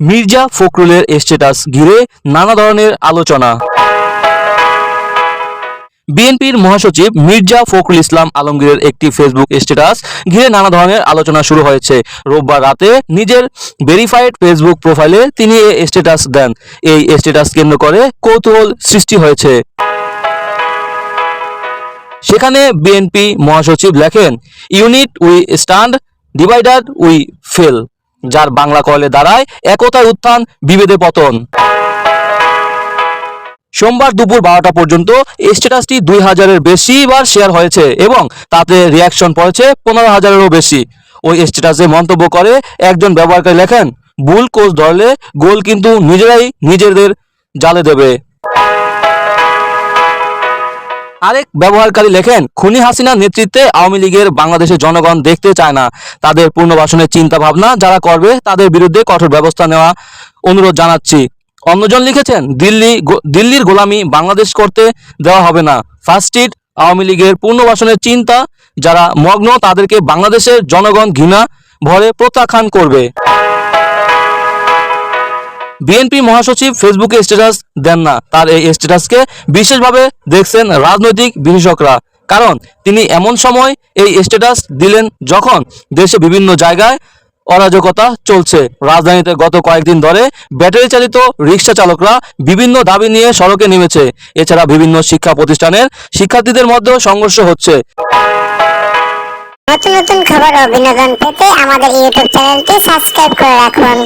Mirza ফখরুলের status ঘিরে নানা ধরনের আলোচনা। বিএনপির মহাসচিব মির্জা ফখরুল ইসলাম আলমগীরের একটি ফেসবুক স্ট্যাটাস ঘিরে নানা ধরনের আলোচনা শুরু হয়েছে। রোববার রাতে নিজের ভেরিফাইড ফেসবুক প্রোফাইলে তিনি এই স্ট্যাটাস দেন। এই স্ট্যাটাস কেন্দ্র করে কৌতূহল সৃষ্টি হয়েছে। সেখানে বিএনপি মহাসচিব লেখেন united we stand divided we fall যার বাংলা কলে দাঁড়ায় একতায় উত্থান, বিভেদে পতন। সোমবার দুপুর বারোটা পর্যন্ত স্ট্যাটাসটি দুই হাজারের বেশি বার শেয়ার হয়েছে এবং তাতে রিয়াকশন পড়েছে পনেরো হাজারেরও বেশি। ওই স্ট্যাটাসে মন্তব্য করে একজন ব্যবহারকারী লেখেন, ভুল কোচ ধরলে গোল কিন্তু নিজেরাই নিজেদের জালে দেবে। আরেক ব্যবহারকারী লেখেন, খুনি হাসিনার নেতৃত্বে আওয়ামী লীগের বাংলাদেশের জনগণ দেখতে চায় না। তাদের পুনর্বাসনের চিন্তা ভাবনা যারা করবে, তাদের বিরুদ্ধে কঠোর ব্যবস্থা নেওয়া অনুরোধ জানাচ্ছি। অন্যজন লিখেছেন, দিল্লি দিল্লির গোলামি বাংলাদেশ করতে দেওয়া হবে না। ফার্স্ট ইট আওয়ামী লীগের পুনর্বাসনের চিন্তা, যারা মগ্ন, তাদেরকে বাংলাদেশের জনগণ ঘৃণা, ভরে প্রত্যাখ্যান করবে। বিএনপি মহাসচিব ফেসবুকে স্ট্যাটাস দেন না। তার এই স্ট্যাটাসকে বিশেষভাবে দেখছেন রাজনৈতিক বিশেষজ্ঞরা কারণ তিনি এমন সময় এই স্ট্যাটাস দিলেন যখন দেশে বিভিন্ন জায়গায় অরাজকতা চলছে। রাজধানীতে গত কয়েকদিন ধরে ব্যাটারি চালিত রিক্সা চালকরা বিভিন্ন দাবি নিয়ে সড়কে নেমেছে। এছাড়া বিভিন্ন শিক্ষা প্রতিষ্ঠানের শিক্ষার্থীদের মধ্যেও সংঘর্ষ হচ্ছে। নতুন নতুন খবর ও বিনোদন পেতে আমাদের ইউটিউব চ্যানেলটি সাবস্ক্রাইব করে রাখুন।